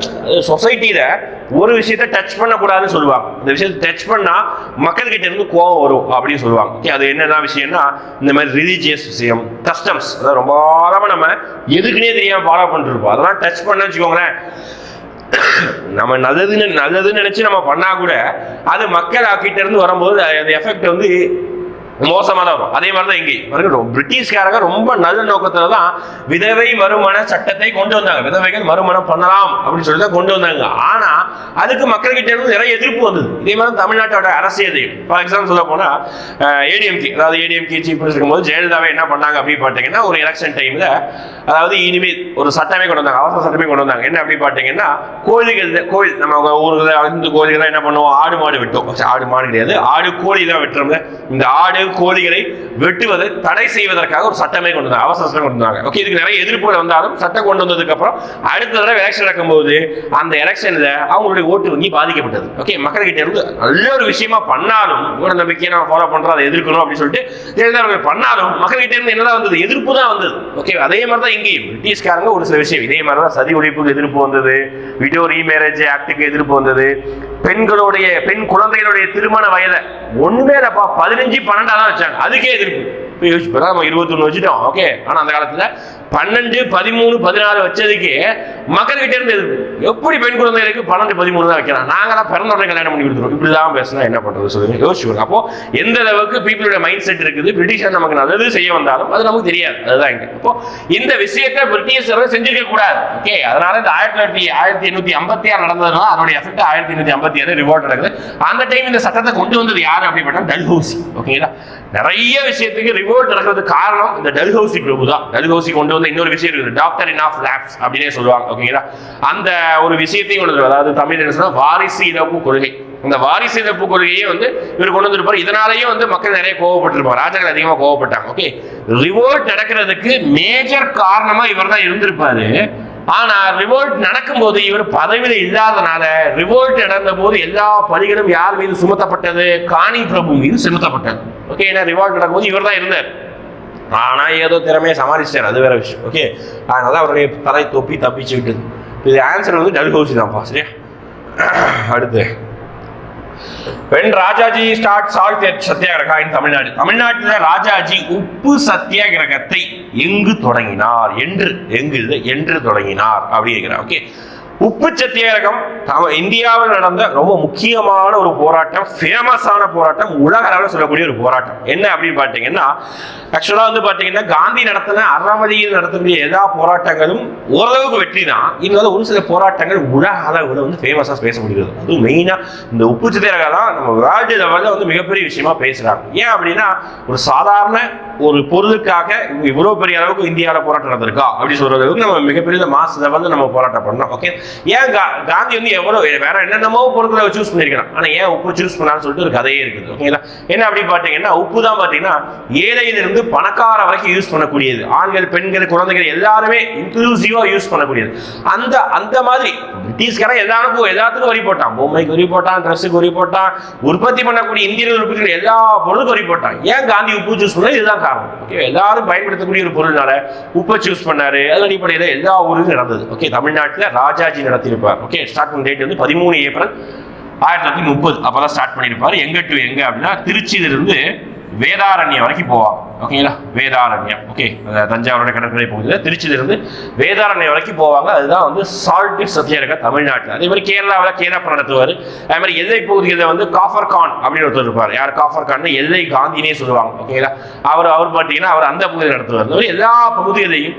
S1: சொசைட்டியில ஒரு விஷயத்த டச் பண்ணக்கூடாதுன்னு சொல்லுவாங்க. இந்த விஷயத்தை டச் பண்ணா மக்கள்கிட்ட இருந்து கோபம் வரும் அப்படின்னு சொல்லுவாங்க. அது என்னென்ன விஷயம்னா இந்த மாதிரி ரிலீஜியஸ் விஷயம் கஸ்டம்ஸ் அதாவது ரொம்ப நம்ம எதுக்குன்னே தெரியாம ஃபாலோ பண்ணிட்டு இருப்போம். அதெல்லாம் டச் பண்ண வச்சுக்கோங்களேன். நம்ம நல்லதுன்னு நல்லதுன்னு நினைச்சு நம்ம பண்ணா கூட அது மக்கள் கிட்ட இருந்து வரும்போது அந்த எஃபெக்ட் வந்து மோசமாக தான் வரும் அதே மாதிரி தான் இங்கே பிரிட்டிஷ்காரங்க ரொம்ப நல்ல நோக்கத்தில் தான் விதவை மறுமண சட்டத்தை கொண்டு வந்தாங்க. விதவைகள் மறுமணம் பண்ணலாம் அப்படின்னு சொல்லி தான் கொண்டு வந்தாங்க. ஆனால் அதுக்கு மக்கள்கிட்ட இருந்து நிறைய எதிர்ப்பு வந்தது. இதே மாதிரி தமிழ்நாட்டோட அரசியல் ஃபார் எக்ஸாம்பிள் சொல்ல போனால் ஏடிஎம்கே அதாவது ஏடிஎம்கே சீஃப் மினிஸ்டர் இருக்கும்போது ஜெயலலிதாவை என்ன பண்ணாங்க அப்படின்னு பார்த்தீங்கன்னா ஒரு எலெக்ஷன் டைமில் அதாவது இனிமேல் ஒரு சட்டமே கொண்டு வந்தாங்க. அவசர சட்டமே கொண்டு வந்தாங்க. என்ன அப்படின்னு பார்த்தீங்கன்னா கோழிகள் கோயில் நம்ம ஊர்ல இந்த கோழிகள் என்ன பண்ணுவோம்? ஆடு மாடு விட்டோம் ஆடு மாடு கிடையாது. ஆடு கோழி தான் வெட்டுறோம்ல. இந்த ஆடு கோழிகளை வெட்டுவதை தடை செய்வதற்காக ஒரு சட்டமே கொண்டு வந்தாங்க அவசர சட்டம் கொண்டு வந்தாங்க. ஓகே இதுக்கு நிறைய எதிர்ப்புகள் வந்தாலும் சட்டம் கொண்டு வந்ததுக்கு அப்புறம் அடுத்த தடவை எலெக்ஷன் நடக்கும்போது அந்த எலெக்ஷன்ல அவங்களுடைய ஓட்டு வங்கி பாதிக்கப்பட்டது. ஓகே மக்கள்கிட்ட இருந்து நல்ல ஒரு விஷயமா பண்ணாலும் ஒரு நம்பிக்கையை நான் ஃபாலோ பண்றோம் அதை எதிர்க்கணும் அப்படின்னு சொல்லிட்டு ஜெயலலிதா பண்ணாலும் மக்கள்கிட்ட இருந்து என்னதான் வந்தது? எதிர்ப்பு தான் வந்தது. ஓகே அதே மாதிரி தான் இங்கேயும். பிரிட்டிஷ்காரங்க ஒரு சில விஷயம். இதே மாதிரி தான் சதி ஒழிப்புக்கு எதிர்ப்பு வந்தது விடோ ரீமேரேஜ் ஆக்டுக்கு எதிர்ப்பு வந்தது. பெண்களுடைய பெண் குழந்தைகளுடைய திருமண வயதை ஒண்ணுமே பதினஞ்சு பன்னெண்டாவது தான் வச்சாங்க அதுக்கே எதிர்ப்பு. இப்போ யோசிச்சு நம்ம இருபத்தொன்று வச்சுட்டோம் ஓகே. ஆனால் அந்த காலத்தில் பன்னெண்டு பதிமூணு பதினாறு வச்சதுக்கு மக்கள்கிட்ட இருந்து எதிர்ப்பு எப்படி பெண் குழந்தைகளுக்கு பன்னெண்டு பதிமூணு தான் வைக்கிறான் நாங்களாம் பிறந்த உடனே கல்யாணம் பண்ணி கொடுத்துருவோம். இப்படி தான் பேசினா என்ன பண்றது சொல்லுங்க? யோசிச்சு அப்போ எந்த அளவுக்கு பீப்புளோட மைண்ட் செட் இருக்குது? பிரிட்டிஷர் நமக்கு நல்லது செய்ய வந்தாலும் அது நமக்கு தெரியாது. அதுதான் இங்க. அப்போ இந்த விஷயத்தை பிரிட்டிஷர் செஞ்சிருக்க கூடாது. ஓகே அதனால இந்த ஆயிரத்தி தொள்ளாயிரத்தி ஆயிரத்தி எண்ணூத்தி ஐம்பத்தி ஆறு நடந்ததுனால அதனுடைய எஃபெக்ட் ஆயிரத்தி எண்ணூத்தி ஐம்பத்தி ஆறு ரிவோல்ட் நடக்குது. அந்த டைம் இந்த சட்டத்தை கொண்டு வந்தது யாரு அப்படிப்பட்ட டல்ஹூசி. ஓகேங்களா நிறைய விஷயத்துக்கு ரிவோல்ட் நடக்கிறது காரணம் இந்த டல்ஹவுசி பிரபு தான். டல்ஹவுசி கொண்டு வந்த இன்னொரு விஷயம் இருக்குது. டாக்டர் இன் ஆஃப் லேப்ஸ் அப்படின்னே சொல்லுவாங்க ஓகேங்களா அந்த ஒரு விஷயத்தையும் கொண்டு அதாவது தமிழ் என்ன வாரிசு இழப்பு கொள்கை. இந்த வாரிசு இழப்பு கொள்கையே வந்து இவர் கொண்டு வந்திருப்பார். இதனாலேயே வந்து மக்கள் நிறைய கோவப்பட்டிருப்பாங்க. ராஜாக்கள் அதிகமாக கோவப்பட்டாங்க ஓகே ரிவோல்ட் நடக்கிறதுக்கு மேஜர் காரணமாக இவர் தான் இருந்திருப்பாரு. ஆனா ரிவோல்ட் நடக்கும்போது இவர் பதவியில் இல்லாதனால ரிவோல்ட் நடந்த போது எல்லா பணிகளும் யார் மீது சுமத்தப்பட்டது? காணி பிரபு மீது சுமத்தப்பட்டது. ஓகே ஏன்னா ரிவோல்ட் நடக்கும்போது இவர் தான் இருந்தார். ஆனா ஏதோ திறமையை சமாளிச்சிட்டார். அது வேற விஷயம். ஓகே அதனால அவருடைய தலை தொப்பி தப்பிச்சு விட்டது. இது ஆன்சர் வந்து டல்ஹௌசி தான்ப்பா சரியா? அடுத்து. When Rajaji start salt satyagraha in Tamil Nadu. தமிழ்நாட்டில் ராஜாஜி உப்பு சத்தியாகிரகத்தை எங்கு தொடங்கினார்? என்று எங்கு என்று தொடங்கினார். அப்படிங்கிறார் ஓகே உப்பு சத்தியாகிரகம். இந்தியாவில் நடந்த ரொம்ப முக்கியமான ஒரு போராட்டம் ஃபேமஸான போராட்டம் உலக அளவில் சொல்லக்கூடிய ஒரு போராட்டம். என்ன அப்படின்னு பார்த்தீங்கன்னா ஆக்சுவலாக வந்து பார்த்தீங்கன்னா காந்தி நடத்தின அறவழியில் நடத்தக்கூடிய எல்லா போராட்டங்களும் ஓரளவுக்கு வெற்றி தான். இருந்தாலும் ஒரு சில போராட்டங்கள் உலக அளவில் வந்து ஃபேமஸாக பேச முடியாது அதுவும் மெயினாக இந்த உப்பு சத்தியாகிரகம் தான் நம்ம வேர்ல்டு லெவலில் வந்து மிகப்பெரிய விஷயமா பேசுகிறாங்க ஏன் அப்படின்னா ஒரு சாதாரண ஒரு பொருளுக்காக இவ்வளோ பெரிய அளவுக்கு இந்தியாவில் போராட்டம் நடந்திருக்கா? அப்படி சொல்கிற அளவுக்கு நம்ம மிகப்பெரிய மாச லெவலில் நம்ம போராட்டம் பண்ணோம் ஓகே ஏன் கா- காந்தி வந்து எவ்வளோ வேற என்னென்னமோ பொருட்களை சூஸ் பண்ணியிருக்கிறான். ஆனால் ஏன் உப்பு சூஸ் பண்ணான்னு சொல்லிட்டு ஒரு கதையே இருக்குது ஓகேங்களா என்ன அப்படி பார்த்தீங்கன்னா உப்பு தான் பார்த்தீங்கன்னா ஏழையிலிருந்து பணக்கார வரைக்கும் யூஸ் பண்ணக்கூடியது. ஆண்கள் பெண்கள் குழந்தைகள் எல்லாருமே இன்க்ளூசிவாக யூஸ் பண்ணக்கூடியது. அந்த அந்த மாதிரி பிரிட்டிஷ்காரன் எல்லாருக்கும் எல்லாத்துக்கும் வரி போட்டான். பொம்மைக்கு வரி போட்டான் ட்ரெஸ்ஸுக்கு வரி போட்டான் உற்பத்தி பண்ணக்கூடிய இந்தியர்கள் உற்பத்தி எல்லா பொருளுக்கும் வரி போட்டான். ஏன் காந்தி உப்பு சூஸ் பண்ண இதுதான் காரணம். ஓகே எல்லாரும் பயன்படுத்தக்கூடிய ஒரு பொருள்னால உப்பை சூஸ் பண்ணாரு. அதன் அடிப்படையில் எல்லா ஊருக்கும் நடந்தது. ஓகே தமிழ்நாட்டில் ராஜாஜி நடத்தியிருப்பார். ஓகே ஸ்டார்ட் பண்ண டேட் வந்து பதிமூணு ஏப்ரல் ஆயிரத்தி தொள்ளாயிரத்தி முப்பது. அப்பதான் ஸ்டார்ட் பண்ணியிருப்பார். எங்க டு எங்க அப்படின்னா திருச்சியிலிருந்து வேதாரண்யம் வரைக்கும் போவாங்க. ஓகேங்களா வேதாரண்யம். ஓகே தஞ்சாவூரோட கடற்கரை பகுதியில் திருச்சியிலிருந்து வேதாரண்யம் வரைக்கும் போவாங்க. அதுதான் வந்து சால்ட் சத்தியாகிரக தமிழ்நாட்டில். அதே மாதிரி கேரளாவில் கேரப்ப நடத்துவார். அதே மாதிரி எல்லை பகுதிகளில் வந்து காஃபர் கான் அப்படின்னு ஒருத்தர் இருப்பார். யார் காஃபர் கான் எல்லை காந்தினே சொல்லுவாங்க. ஓகேங்களா அவர் அவர் பார்த்தீங்கன்னா அவர் அந்த பகுதியில் நடத்துவார். இந்த மாதிரி எல்லா பகுதிகளையும்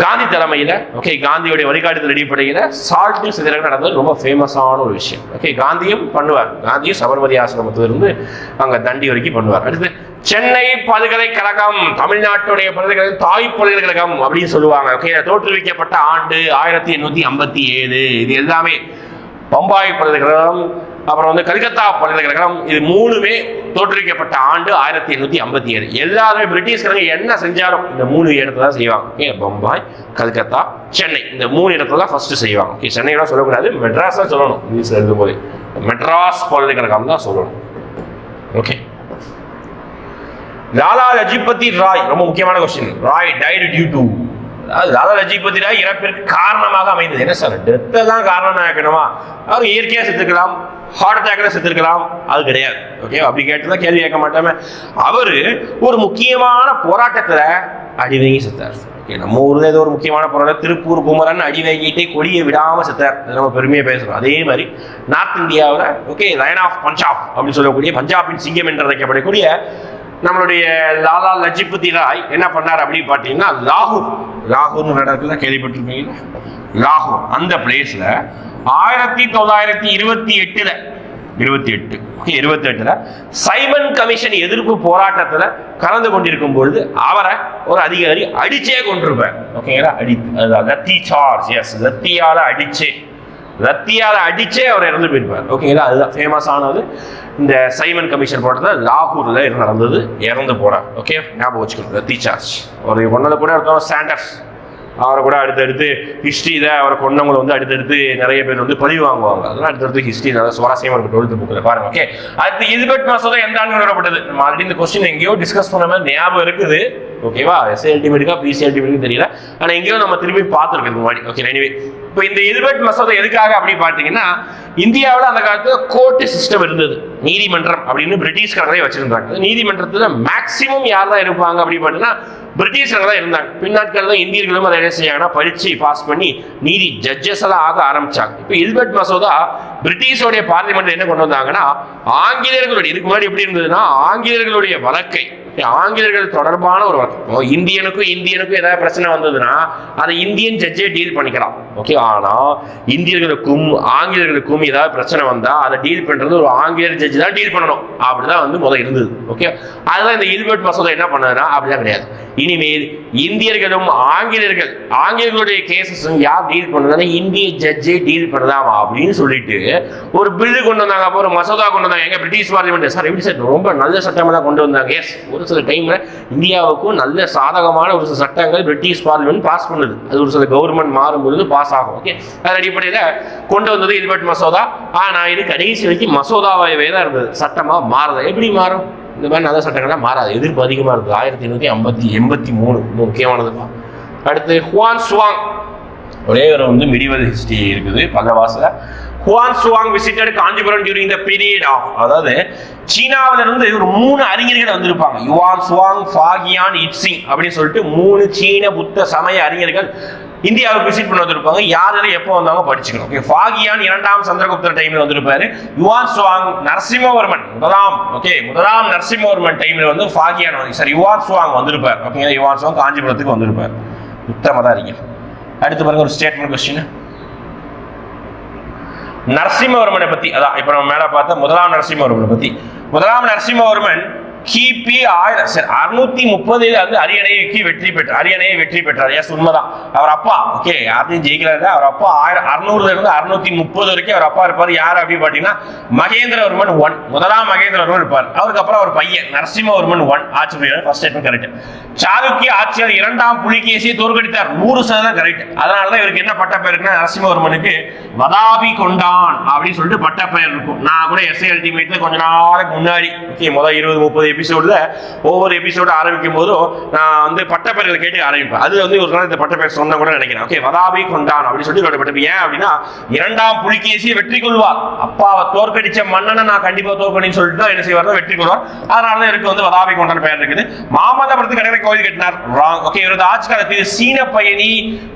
S1: காந்தி தலைமையில் ஓகே காந்தியுடைய வழிகாட்டுதல் அடிப்படையில் சால்ட் சிதறக நடந்தது ரொம்ப ஃபேமஸான ஒரு விஷயம். ஓகே காந்தியும் பண்ணுவார். காந்தியும் சபர்மதி ஆசிரமத்திலிருந்து அங்கே தண்டி வரைக்கும் பண்ணுவார். அடுத்து சென்னை பல்கலைக்கழகம் தமிழ்நாட்டுடைய பல்கலைக்கழகம் தாய் பல்கலைக்கழகம் அப்படின்னு சொல்லுவாங்க. ஓகே தோற்றுவிக்கப்பட்ட ஆண்டு ஆயிரத்தி எண்ணூற்றி ஐம்பத்தி ஏழு. இது எல்லாமே பம்பாய் பல்கலைக்கழகம் அப்புறம் வந்து கல்கத்தா பல்கலைக்கழகம் இது மூணுமே தோற்றுவிக்கப்பட்ட ஆண்டு ஆயிரத்தி எண்ணூத்தி ஐம்பத்தி ஏழு. எல்லாருமே பிரிட்டிஷ்காரங்க என்ன செஞ்சாலும் இந்த மூணு இடத்துல தான் செய்வாங்க. ஓகே பம்பாய் கல்கத்தா சென்னை. இந்த மூணு இடத்துல தான் ஃபர்ஸ்ட் செய்வாங்க. ஓகே சென்னையோட சொல்லக்கூடாது மெட்ராஸ் தான் சொல்லணும். இங்கிலீஷ்ல எழுதும்போது மெட்ராஸ் பல்கலைக்கழகம் தான் சொல்லணும். ஓகே. லாலா லஜிபதி ராய் ரொம்ப முக்கியமான question Rai died due to அதாவது லாலா லஜிபதி ராய் இறப்பிற்கு காரணமாக அமைந்தது. என்ன சார் டெத்தை தான் காரணமாக இருக்கணுமா அவர் இயற்கையாக செத்துக்கலாம் ஹார்ட் அட்டாக்ல செத்துருக்கலாம் அது கிடையாது. ஓகே அப்படி கேட்டுதான் கேள்வி கேட்க மாட்டோமே. அவர் ஒரு முக்கியமான போராட்டத்தில் அடி வாங்கி செத்தார். ஓகே நம்ம ஊரில் ஏதோ ஒரு முக்கியமான போராட்டம் திருப்பூர் குமரன் அடி வாங்கிட்டே கொடியை விடாமல் செத்தார். நம்ம பெருமையாக பேசுகிறோம் அதே மாதிரி நார்த் இந்தியாவில் ஓகே லைன் ஆஃப் பஞ்சாப் அப்படின்னு சொல்லக்கூடிய பஞ்சாபின் சிங்கம் என்று அழைக்கப்படக்கூடிய நம்மளுடைய லாலா லஜிபதி ராய் என்ன பண்ணார் அப்படின்னு பார்த்தீங்கன்னா லாகூர் லாகூர்னு நடக்குதா கேள்விப்பட்டிருப்பீங்க. லாகூர் அந்த பிளேஸ்ல ஆயிரத்தி தொள்ளாயிரத்தி இருபத்தி எட்டுல இருபத்தி எட்டு ஓகே இருபத்தி எட்டுல சைமன் கமிஷன் எதிர்ப்பு போராட்டத்துல கலந்து கொண்டிருக்கும் பொழுது அவரை ஒரு அதிகாரி அடிச்சே கொண்டிருப்பார். ஓகேங்களா அடி லத்தி சார்ஜ் எஸ் லத்தியால அடிச்சே ரத்தியால் அடிச்சே அவர் இறந்து போயிருப்பார். ஓகேங்களா அதுதான் ஃபேமஸ் ஆனது. இந்த சைமன் கமிஷன் போட்டதில் லாகூரில் நடந்தது. இறந்து போகிறார் ஓகே ஞாபகம் வச்சுக்கணும். ரத்தி சார்ஜ் ஒரு ஒன்றில் கூட இருக்கோம் சாண்டர்ஸ் அவரை கூட அடுத்தடுத்து ஹிஸ்ட்ரியில் அவரை கொண்டவங்களை வந்து அடுத்தடுத்து நிறைய பேர் வந்து பழி வாங்குவாங்க. அதெல்லாம் அடுத்தடுத்து ஹிஸ்ட்ரி நல்லா சுவாரஸ்யமாக இருக்கும் டுவெல்த் புக்கில் பாருங்க. ஓகே அடுத்து இல்பர்ட் மசோதா எந்த ஆண்டு விடப்பட்டது நம்ம ஆல்ரெடி இந்த கொஸ்டின் எங்கேயோ டிஸ்கஸ் பண்ண மாதிரி ஞாபகம் இருக்குது. ஓகேவா எஸ்ஏ அல்டிமேட்டுக்கா பிசி அல்டிமேட்டுக்கு தெரியல. ஆனால் எங்கேயோ நம்ம திரும்பி பார்த்துருக்கோம் இந்த மாதிரி. ஓகே எனிவே இப்போ இந்த எலிபர்ட் மசோதா எதுக்காக அப்படி பார்த்தீங்கன்னா இந்தியாவில் அந்த காலத்தில் கோர்ட்டு சிஸ்டம் இருந்தது. நீதிமன்றம் அப்படின்னு பிரிட்டிஷ்காரங்களே வச்சிருந்தாங்க. நீதிமன்றத்தில் மேக்சிமம் யார் தான் இருப்பாங்க அப்படி பார்த்தீங்கன்னா பிரிட்டிஷ்காரங்க தான் இருந்தாங்க. பின்னாட்கள் தான் இந்தியர்களும் அதை என்ன செய்யாங்கன்னா படிச்சு பாஸ் பண்ணி நீதி ஜட்ஜஸ் எல்லாம் ஆக ஆரம்பிச்சாங்க. இப்போ எலிபெட் மசோதா பிரிட்டிஷோடைய பார்லிமெண்ட் என்ன கொண்டு வந்தாங்கன்னா ஆங்கிலேயர்களுடைய இதுக்கு முன்னாடி எப்படி இருந்ததுன்னா ஆங்கிலேயர்களுடைய வழக்கை ஆங்கிலேயர்கள் தொடர்பான ஒரு வழக்கு. இந்தியனுக்கும் இந்தியனுக்கும் ஏதாவது பிரச்சனை வந்ததுன்னா அதை இந்தியன் ஜட்ஜே டீல் பண்ணிக்கலாம். ஓகே ஆனால் இந்தியர்களுக்கும் ஆங்கிலேயர்களுக்கும் ஏதாவது பிரச்சனை வந்தால் அதை டீல் பண்ணுறது ஒரு ஆங்கிலேயர் ஜட்ஜ் தான் டீல் பண்ணணும். அப்படிதான் வந்து முதல் இருந்தது. ஓகே அதுதான் இந்த இல்பர்ட் மசோதா என்ன பண்ணதுன்னா அப்படிதான் கிடையாது. இனிமேல் இந்தியர்களும் ஆங்கிலேயர்கள் ஆங்கிலேயர்களுடைய கேசஸும் யார் டீல் பண்ணுறதுனா இந்திய ஜட்ஜே டீல் பண்ணலாம் அப்படின்னு சொல்லிட்டு ஒரு பில்லு கொண்டு வந்தாங்க அப்போ ஒரு மசோதா கொண்டு வந்தாங்க. எங்க பிரிட்டிஷ் பார்லிமெண்ட் சார் எப்படி சார் ரொம்ப நல்ல சட்டமாக தான் கொண்டு வந்தாங்க. எஸ் ஒரு ஒரு சில டைமில் இந்தியாவுக்கும் நல்ல சாதகமான ஒரு சில சட்டங்கள் பிரிட்டிஷ் பார்லிமெண்ட் பாஸ் பண்ணுது. அது ஒரு சில கவர்மெண்ட் மாறும்பொழுது பாஸ் ஆகும் ஓகே அதன் அடிப்படையில் கொண்டு வந்தது இல்பர்ட் மசோதா ஆனால் இது கடைசி வரைக்கும் மசோதாவாகவே தான் இருந்தது. சட்டமாக மாறுது எப்படி மாறும்? இந்த மாதிரி நல்ல சட்டங்கள்லாம் மாறாது. எதிர்ப்பு அதிகமாக இருக்குது ஆயிரத்தி எண்ணூற்றி ஐம்பத்தி எண்பத்தி மூணு. முக்கியமானதுப்பா. அடுத்து ஹுவான் சுவாங். ஒரே ஒரு வந்து மிடிவல் ஹிஸ்ட்ரி இருக்குது. பல்லவாசில் Hiuen Tsang visited Kanchipuram during the period of அதாவது சீனாவில இருந்து ஒரு மூணு அறிஞர்கள் வந்திருப்பாங்க. யுவான் சுவாங் ஃபாகியான் இட்சிங் அப்படின்னு சொல்லிட்டு மூணு சீன புத்த சமய அறிஞர்கள் இந்தியாவுக்கு விசிட் பண்ண வந்திருப்பாங்க. யார் யாரும் எப்போ வந்தாங்க படிச்சுக்கணும். ஓகே ஃபாகியான் இரண்டாம் சந்திரகுப்தர் டைம்ல வந்திருப்பாரு. யுவான் சுவாங் நரசிம்மவர்மன் முதலாம் ஓகே முதலாம் நரசிம்மவர்மன் டைம்ல வந்து ஃபாகியான் சார் யுவான் சுவாங் வந்திருப்பார். ஓகேங்களா யுவான் சுவாங் காஞ்சிபுரத்துக்கு வந்திருப்பார். உத்தமதா அறிஞர். அடுத்து பாருங்க ஒரு ஸ்டேட்மெண்ட் கொஸ்டின் நரசிம்மவர்மனை பத்தி அதான் இப்ப நம்ம மேல பார்த்த முதலாம் நரசிம்மவர்மனை பத்தி. முதலாம் நரசிம்மவர்மன் கிபி ஆயிரம் சரி அறுநூத்தி முப்பதில் வந்து அரியணைக்கு வெற்றி பெற்றார் அரியணையை வெற்றி பெற்றார். எஸ் உண்மைதான். அவர் அப்பா ஓகே யாரையும் ஜெயிக்கிறாரு அவர் அப்பா ஆயிரம் அறுநூறுல இருந்து அறுநூத்தி முப்பது வரைக்கும் அவர் அப்பா இருப்பார். யார் அப்படின்னு பாத்தீங்கன்னா மகேந்திரவர்மன் ஒன் முதலாம் மகேந்திரவர்மன் இருப்பார். அவருக்கு அப்புறம் அவர் பையன் நரசிம்மவர்மன் ஒன் ஆட்சி புரியார் ஃபர்ஸ்ட் ஸ்டேட்மெண்ட் கரெக்ட் சாளுக்கிய ஆட்சியர் இரண்டாம் புலிகேசியை தோற்கடித்தார். நூறு சதவீதம் கரெக்ட் அதனாலதான் இவருக்கு என்ன பட்ட பெயர் இருக்குன்னா நரசிம்மவர்மனுக்கு வதாபி கொண்டான் அப்படின்னு சொல்லிட்டு பட்ட பெயர் இருக்கும். நான் கூட எஸ்ஐ அல்டிமேட்ல கொஞ்ச நாளைக்கு முன்னாடி ஓகே முதல் இருபது முப்பது எபிசோட்ல ஒவ்வொரு எபிசோடு ஆரம்பிக்கும் போதும் நான் வந்து பட்டப்பெயர்களை கேட்டு ஆரம்பிப்பேன். அது வந்து ஒரு நாள் இந்த பட்டப்பெயர் சொன்ன கூட நினைக்கிறேன். ஓகே வதாபி கொண்டான் அப்படின்னு சொல்லி பட்டப்பெயர் ஏன் அப்படின்னா இரண்டாம் புலிகேசியை வெற்றி கொள்வார். அப்பாவை தோற்கடிச்ச மன்னனை நான் கண்டிப்பா தோற்கடின்னு சொல்லிட்டு தான் என்ன செய்வார் வெற்றி கொள்வார். அதனால தான் இருக்கு வந்து வதாபி கொண்டான் பெயர் இருக்குது. மாமல்லபுரத்துக்கு கடையில் கோயில் கட்டினார். ராங் ஓகே இவரது ஆட்சி காலத்தில் சீன பயணி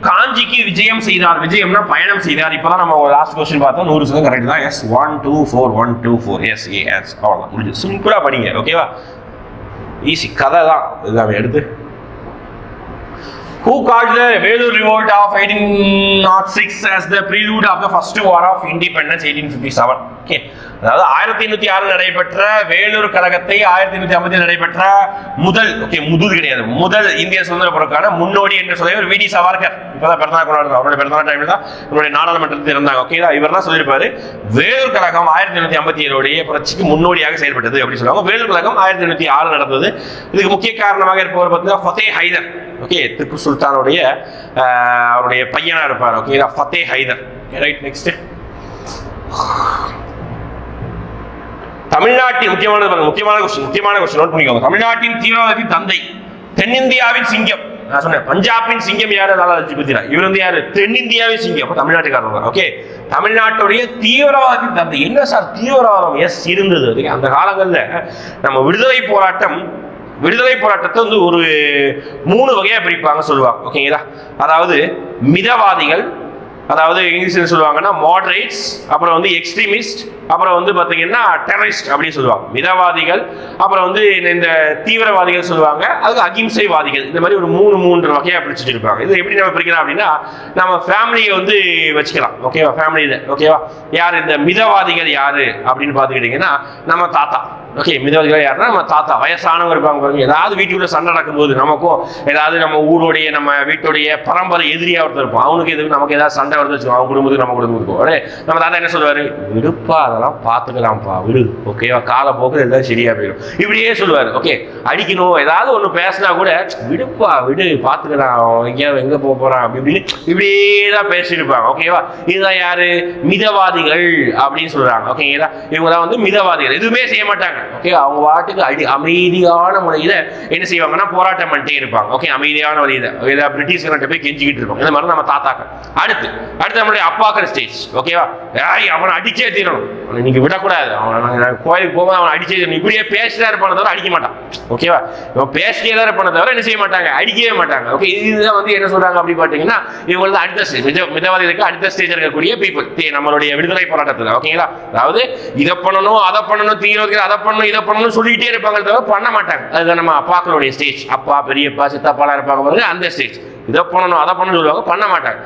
S1: காஞ்சிக்கு விஜயம் செய்தார். விஜயம்னா பயணம் செய்தார். இப்பதான் நம்ம லாஸ்ட் கொஸ்டின் பார்த்தோம். நூறு சதவீதம் கரெக்ட் தான். Yes one two four one two four yes A yes அவ்வளோதான் முடிஞ்சு சிம்பிளாக படிங்க ஓகேவா ஈஸி கதை தான் எல்லாமே எடுத்து Who called the Velu revolt of 1806 as the prelude of the first war of independence 1857? Okay. அதாவது ஆயிரத்தி எண்ணூத்தி ஆறு நடைபெற்ற வேலூர் கழகத்தை ஆயிரத்தி எண்ணூத்தி ஐம்பத்தி நடைபெற்ற முதல் ஓகே முதல் கிடையாது. முதல் இந்திய சுதந்திர போருக்கான முன்னோடி என்று சொல்லியவர் வி டி சவார்கர். இப்பதான் பிறந்தநாள் கொண்டாடுறாங்க அவருடைய பிறந்தநாள் டைம்ல தான் நம்மளுடைய நாடாளுமன்றத்தில் இருந்தாங்க. ஓகே இவர் தான் சொல்லியிருப்பாரு. வேலூர் கழகம் ஆயிரத்தி எண்ணூத்தி ஐம்பத்தி ஏழுடைய புரட்சிக்கு முன்னோடியாக செயல்பட்டது அப்படின்னு சொல்லுவாங்க. வேலூர் கழகம் ஆயிரத்தி எண்ணூத்தி ஆறு நடந்தது. இதுக்கு முக்கிய காரணமாக இருப்பவர் பார்த்தீங்கன்னா ஃபதே ஹைதர். ஓகே திப்பு சுல்தானுடைய அவருடைய பையனா இருப்பார். Okay Fateh Haider right next தமிழ்நாட்டின் முக்கியமான பாருங்க, முக்கியமான கொஸ்டின் முக்கியமான கொஸ்டின் நோட் பண்ணிக்கோங்க. தமிழ்நாட்டின் தீவிரவாதி தந்தை தென்னிந்தியாவின் சிங்கம். நான் சொன்னேன் பஞ்சாபின் சிங்கம் யாரு? லாலா லஜ்பதி இவர் வந்து யாரு? தென்னிந்தியாவின் சிங்கம். அப்ப தமிழ்நாட்டுக்காரங்க ஓகே தமிழ்நாட்டுடைய தீவிரவாதி தந்தை. என்ன சார் தீவிரவாதம்? எஸ் இருந்தது. அந்த காலங்கள்ல நம்ம விடுதலை போராட்டம் விடுதலை போராட்டத்தை வந்து ஒரு மூணு வகையாக பிரிப்பாங்க சொல்லுவாங்க. ஓகேங்களா? அதாவது மிதவாதிகள் அதாவது இங்கிலீஷ்ல சொல்லுவாங்கன்னா மாடரேட்ஸ் அப்புறம் வந்து எக்ஸ்ட்ரீமிஸ்ட் அப்புறம் வந்து பார்த்தீங்கன்னா டெரரிஸ்ட் அப்படின்னு சொல்லுவாங்க. மிதவாதிகள் அப்புறம் வந்து இந்த- இந்த தீவிரவாதிகள் சொல்லுவாங்க. அதுக்கு அகிம்சைவாதிகள். இந்த மாதிரி ஒரு மூணு மூன்று வகையாக பிடிச்சிட்டு இருப்பாங்க. இது எப்படி நம்ம பிரிக்கலாம் அப்படின்னா நம்ம ஃபேமிலியை வந்து வச்சுக்கலாம். ஓகேவா? ஃபேமிலியில் ஓகேவா? யார்? இந்த மிதவாதிகள் யார் அப்படின்னு பார்த்துக்கிட்டிங்கன்னா நம்ம தாத்தா. ஓகே மிதவாதிகள் யாருன்னா நம்ம தாத்தா வயசானவங்க இருப்பாங்க பாருங்க. ஏதாவது வீட்டுக்குள்ள சண்டை நடக்கும்போது நமக்கும் ஏதாவது நம்ம ஊருடைய நம்ம வீட்டுடைய பரம்பரை எதிரியாக ஒருத்தர் இருப்போம் அவனுக்கு எதுக்கு நமக்கு ஏதாவது சண்டை வருது வச்சுக்கோ அவன் குடும்பத்துக்கு நம்ம குடும்பத்துக்கு. உடனே நம்ம தாத்தா என்ன சொல்லுவார்? விடுப்பா அதெல்லாம் பார்த்துக்கலாம்ப்பா விடு. ஓகேவா காலப்போக்கில் எல்லாம் சரியா போயிடும். இப்படியே சொல்லுவார். ஓகே அடிக்கணும் ஏதாவது ஒன்று பேசினா கூட விடுப்பா விடு பார்த்துக்கலாம். அவன் எங்கே போக போகிறான் அப்படி இப்படின்னு இப்படியே தான் பேசிட்டு இருப்பாங்க. ஓகேவா இதுதான் யாரு? மிதவாதிகள் அப்படின்னு சொல்கிறாங்க ஓகேங்களா இவங்க தான் வந்து மிதவாதிகள். எதுவுமே செய்ய மாட்டாங்க. ஓகே அவங்க வாட்டுக்கு அடி அமைதியான முறையில் என்ன செய்வாங்கன்னா போராட்டம் பண்ணிட்டே இருப்பாங்க. ஓகே அமைதியான வழியில். ஏதாவது பிரிட்டிஷ்கிட்ட போய் கெஞ்சிக்கிட்டு இருப்போம் இந்த மாதிரி நம்ம தாத்தாக்கள். அடுத்து அடுத்து நம்மளுடைய அப்பாக்கள் ஸ்டேஜ் ஓகேவா ஏய் அவனை அடிச்சே தீரணும். அவனை விடக்கூடாது. அவனை நாங்க கோயிலுக்கு போகும்போது அவனை அடிச்சே தீரணும். இப்படியே பேசிட்டே இருப்பான தவிர அடிக்க மாட்டான். ஓகேவா இவன் பேசிட்டே தான் இருப்பான தவிர என்ன செய்ய மாட்டாங்க? அடிக்கவே மாட்டாங்க. ஓகே இதுதான் வந்து என்ன சொல்றாங்க அப்படி பார்த்தீங்கன்னா இவங்களுக்கு அடுத்த ஸ்டேஜ் மித மிதவாதிகளுக்கு அடுத்த ஸ்டேஜ் இருக்கக்கூடிய பீப்புள் நம்மளுடைய விடுதலை போராட்டத்தில். ஓகேங்களா அதாவது இதை பண்ணணும் அதை பண்ணணும் தீவிர அதை பண்ணணும் இதை பண்ணணும்னு சொல்லிட்டே இருப்பாங்க தவிர பண்ண மாட்டாங்க. அதுதான் நம்ம அப்பாக்களுடைய ஸ்டேஜ் அப்பா பெரியப்பா சித்தப்பாலாம் இருப்பாங்க பாருங்க அந்த ஸ்டேஜ் இதை பண்ணணும் அதை பண்ணணும் சொல்லுவாங்க பண்ண மாட்டாங்க.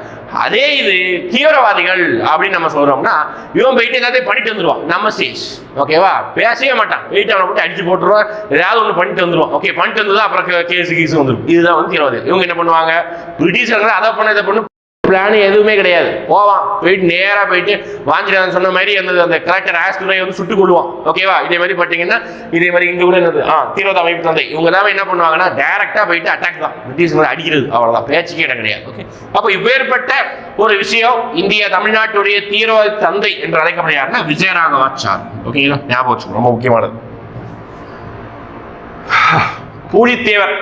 S1: அதே இது தீவிரவாதிகள் அப்படின்னு நம்ம சொல்றோம்னா இவன் போயிட்டு எல்லாத்தையும் பண்ணிட்டு வந்துருவான் நம்ம ஸ்டேஜ் ஓகேவா பேசவே மாட்டான். போயிட்டு அவனை போட்டு அடிச்சு போட்டுருவான் ஏதாவது ஒன்று பண்ணிட்டு வந்துருவான். ஓகே பண்ணிட்டு வந்ததா அப்புறம் கேஸ் கீஸ் வந்துடும் இதுதான் வந்து தீவிரவாதி. இவங்க என்ன பண்ணுவாங்க? பிரிட்டிஷர்கள் அதை பண்ண இதை பண்ணு பிளான் எதுவுமே கிடையாது. போவான். போயிட்டு நேராக போயிட்டு வாஞ்சிடாதன் சொன்ன மாதிரி அந்த அந்த கலெக்டர் ஆஸ்துரை வந்து சுட்டு கொள்வான். ஓகேவா இதே மாதிரி பார்த்தீங்கன்னா இதே மாதிரி இங்கே கூட என்னது? ஆ தீவிரவாத அமைப்பு தந்தை. இவங்க தான் என்ன பண்ணுவாங்கன்னா டேரெக்டாக போயிட்டு அட்டாக் தான். பிரிட்டிஷ்களை அடிக்கிறது. அவ்வளோதான் பேச்சுக்கே இடம் கிடையாது. ஓகே அப்போ இப்பேற்பட்ட ஒரு விஷயம் இந்திய தமிழ்நாட்டுடைய தீவிரவாத தந்தை என்று அழைக்கப்படுகிறாருன்னா விஜயராகவாச்சார். ஓகேங்களா ஞாபகம் வச்சுக்கணும் ரொம்ப முக்கியமானது. பூலித்தேவர்.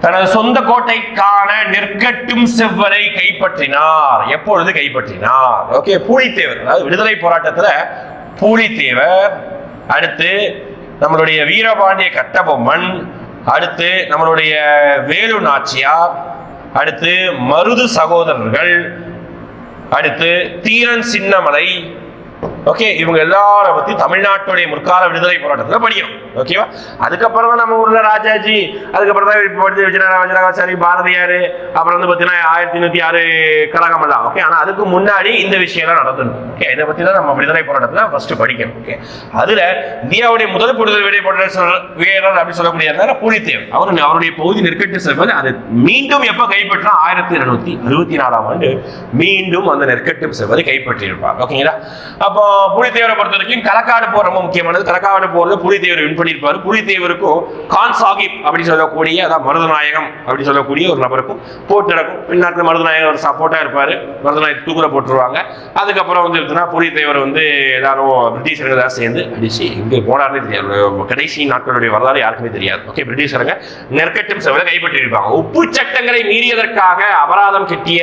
S1: தனது சொந்த கோட்டைக்கான நெற்கட்டும் செவ்வரை கைப்பற்றினார். எப்பொழுது கைப்பற்றினார்? ஓகே பூலித்தேவர் அதாவது விடுதலை போராட்டத்துல பூலித்தேவர் அடுத்து நம்மளுடைய வீரபாண்டிய கட்டபொம்மன் அடுத்து நம்மளுடைய வேலு நாச்சியார் அடுத்து மருது சகோதரர்கள் அடுத்து தீரன் சின்னமலை ஓகே இவங்க எல்லாரை பத்தி தமிழ்நாட்டுடைய முற்கால விடுதலை போராட்டத்துல படிக்கணும். ஓகேவா அதுக்கப்புறம் தான் நம்ம ஊர்ல ராஜாஜி அதுக்கப்புறம் தான் இப்போ படிச்சு விஜயராஜாச்சாரி பாரதியார் அப்புறம் வந்து பார்த்தீங்கன்னா ஆயிரத்தி நூத்தி ஆறு கழகம் எல்லாம் ஓகே ஆனா அதுக்கு முன்னாடி இந்த விஷயம்லாம் நடத்தணும் ஓகே இதை பத்தி தான் நம்ம விடுதலை போராட்டத்துல ஃபர்ஸ்ட் படிக்கணும் ஓகே அதுல இந்தியாவுடைய முதல் விடுதலை விடுதலை போராட்ட வீரர் அப்படின்னு சொல்லக்கூடிய பூலித்தேவ் அவர் அவருடைய பகுதி நெற்கட்டு செல்வது அது மீண்டும் எப்ப கைப்பற்றா ஆயிரத்தி இருநூத்தி அறுபத்தி நாலாம் ஆண்டு மீண்டும் அந்த நெற்கட்டும் செல்வதை கைப்பற்றியிருப்பார் ஓகேங்களா அப்போ புலித்தேவரை பொறுத்த வரைக்கும் கலக்காடு போர் ரொம்ப முக்கியமானது. கலக்காடு போர்ல புலித்தேவர் வின் பண்ணியிருப்பாரு. புலித்தேவருக்கும் கான் சாஹிப் அப்படின்னு சொல்லக்கூடிய அதான் மருதநாயகம் அப்படின்னு சொல்லக்கூடிய ஒரு நபருக்கும் போட்டு நடக்கும். பின்னாட்டில் மருதநாயகம் ஒரு சப்போர்ட்டா இருப்பாரு. மருதநாயகம் தூக்குல போட்டுருவாங்க. அதுக்கப்புறம் வந்து எடுத்துன்னா புலித்தேவர் வந்து எல்லாரும் பிரிட்டிஷர்கள் தான் சேர்ந்து அடிச்சு இங்கே போனார்னே தெரியாது. கடைசி நாட்களுடைய வரலாறு யாருக்குமே தெரியாது. ஓகே பிரிட்டிஷருங்க நெற்கட்டும் செவலை கைப்பற்றியிருப்பாங்க. உப்பு சட்டங்களை மீறியதற்காக அபராதம் கட்டிய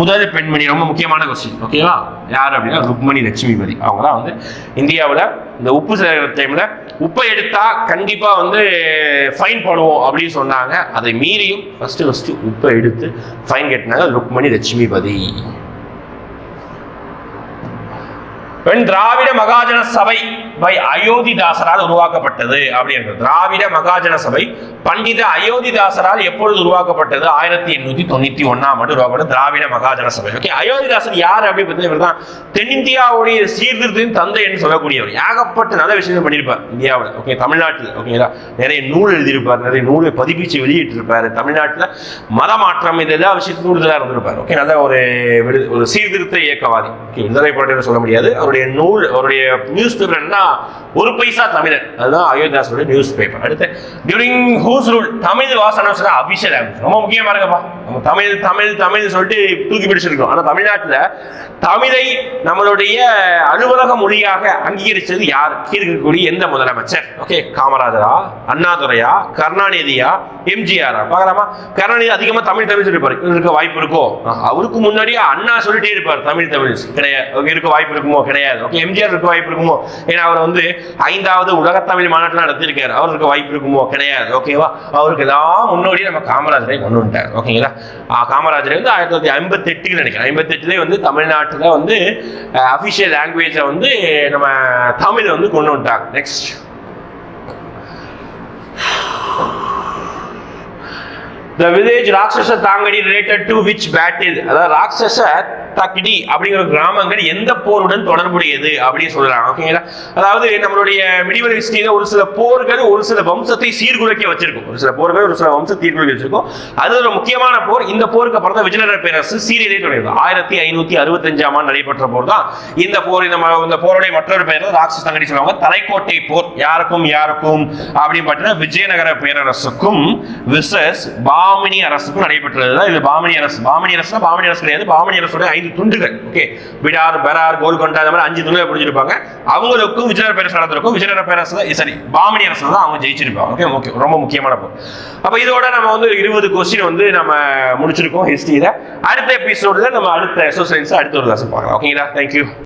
S1: முதல் பெண்மணி ரொம்ப முக்கியமான கொஸ்டின் ஓகேவா? யார் அப்படின்னா ருக்மணி லட்சுமிபதி. அவங்க தான் வந்து இந்தியாவில் இந்த உப்பு சேர டைமில் உப்பை எடுத்தால் கண்டிப்பாக வந்து ஃபைன் போடுவோம் அப்படின்னு சொன்னாங்க. அதை மீறியும் ஃபஸ்ட்டு ஃபர்ஸ்ட் உப்பை எடுத்து ஃபைன் கட்டினாங்க ருக்மணி லட்சுமிபதி. பெண் திராவிட மகாஜன சபை பை அயோத்திதாசரால் உருவாக்கப்பட்டது அப்படின்றது. திராவிட மகாஜன சபை பண்டித அயோத்திதாசரால் எப்பொழுது உருவாக்கப்பட்டது? ஆயிரத்தி எண்ணூத்தி தொண்ணூத்தி ஒன்னாம் ஆண்டு உருவாக்கப்பட்ட திராவிட மகாஜன சபை. ஓகே அயோத்திதாசர் யார் அப்படின்னு பார்த்தீங்கன்னா இவர் தான் தென்னிந்தியாவுடைய சீர்திருத்தின் தந்தை என்று சொல்லக்கூடியவர். ஏகப்பட்ட நல்ல விஷயங்கள் பண்ணியிருப்பார் இந்தியாவில். ஓகே தமிழ்நாட்டில். ஓகேங்களா நிறைய நூல் எழுதியிருப்பார். நிறைய நூலை பதிப்பிச்சு வெளியிட்டிருப்பார். தமிழ்நாட்டில் மத மாற்றம் இது எல்லா விஷயத்துக்கும் விடுதலாக இருந்திருப்பார். ஓகே நல்ல ஒரு விடு ஒரு சீர்திருத்த இயக்கவாதி. ஓகே விடுதலை போராட்டம் சொல்ல முடியாது. அவருடைய நூல் அவருடைய நியூஸ் பேப்பர் என்ன ஒரு பைசா தமிழர் அதுதான் அயோத்தியாசனுடைய நியூஸ் பேப்பர் அடுத்து டியூரிங் ஹூஸ் ரூல் தமிழ் வாசனம் சொன்னா அபிஷேக் ரொம்ப முக்கியமா இருக்கப்பா. தமிழ் தமிழ் தமிழ் சொல்லிட்டு தூக்கி பிடிச்சிருக்கோம். ஆனா தமிழ்நாட்டுல தமிழை நம்மளுடைய அலுவலக மொழியாக அங்கீகரிச்சது யார்? கீழ் இருக்கக்கூடிய எந்த முதலமைச்சர்? ஓகே காமராஜரா அண்ணாதுரையா கருணாநிதியா எம்ஜிஆரா? பார்க்கலாமா? கருணாநிதி அதிகமா தமிழ் தமிழ் சொல்லியிருப்பாரு இருக்க வாய்ப்பு இருக்கோ? அவருக்கு முன்னாடியே அண்ணா சொல்லிட்டே இருப்பார். தமிழ் தமிழ் கிடையாது. இருக்க வாய்ப்பு இருக்குமோ? கிடையாது. ஓகே எம்ஜிஆர் இருக்க வாய்ப்பு இருக்குமோ? ஏன்னா அவர் வந்து ஐந்தாவது உலக தமிழ் மாநாட்டில் நடத்திருக்காரு அவருக்கு வாய்ப்பு இருக்குமோ? கிடையாது. ஓகேவா? அவருக்கு எல்லாம் முன்னோடி நம்ம காமராஜரை கொண்டு வந்துட்டார். ஓகேங்களா? காமராஜர் வந்து ஆயிரத்தி தொள்ளாயிரத்தி ஐம்பத்தி நினைக்கிறேன் ஐம்பத்தெட்டுலேயே வந்து தமிழ்நாட்டில் வந்து அஃபிஷியல் லாங்குவேஜை வந்து நம்ம தமிழை வந்து கொண்டு வந்துட்டாங்க. Next the village Rakshasa Tangadi related to which battle அதாவது ராட்சச தக்கிடி அப்படிங்கிற கிராமங்கள் எந்த போருடன் தொடர்புடையது அப்படின்னு சொல்றாங்க ஓகேங்களா அதாவது நம்மளுடைய மிடிவல் ஹிஸ்டரியில ஒரு சில போர்கள் ஒரு சில வம்சத்தை சீர்குலைக்க வச்சிருக்கும். ஒரு சில போர்கள் ஒரு சில வம்சத்தை சீர்குலைக்க வச்சிருக்கும். அது ஒரு முக்கியமான போர். இந்த போருக்கு அப்புறம் தான் விஜயநகர பேரரசு சீரியலே தொடங்கியது. ஆயிரத்தி ஐநூத்தி அறுபத்தஞ்சாம் ஆண்டு நடைபெற்ற போர் தான் இந்த போர் இந்த இந்த போருடைய மற்றொரு பெயர் தான் ராட்சச தங்கடி சொல்லுவாங்க. தலைக்கோட்டை போர். யாருக்கும் யாருக்கும் அப்படின்னு பார்த்தீங்கன்னா விஜயநகர பேரரசுக்கும் விசஸ் பா பாமினி அரசுக்கும் நடைபெற்றது தான் இது பாமினி அரசு. பாமினி அரசு பாமினி அரசு கிடையாது. பாமினி அரசுடைய ஐந்து துண்டுகள். ஓகே. விடார் பெரார் கோல்கொண்டா அந்த மாதிரி அஞ்சு துண்டுகள் பிடிச்சிருப்பாங்க அவங்களுக்கும் விஜயநகர பேரரசு நடந்திருக்கும் விஜயநகர பேரரசு தான் சரி. பாமினி அரசு தான் அவங்க ஜெயிச்சிருப்பாங்க. Okay okay. ரொம்ப முக்கியமான போர் அப்ப இதோட நம்ம வந்து இருபது கொஸ்டின் வந்து நம்ம முடிச்சிருக்கோம் ஹிஸ்டரியில அடுத்த எபிசோட்ல நம்ம அடுத்த எக்ஸசைஸ் அடுத்த ஒரு லெசன் பார்க்கலாம். ஓகேங்களா? தேங்க்யூ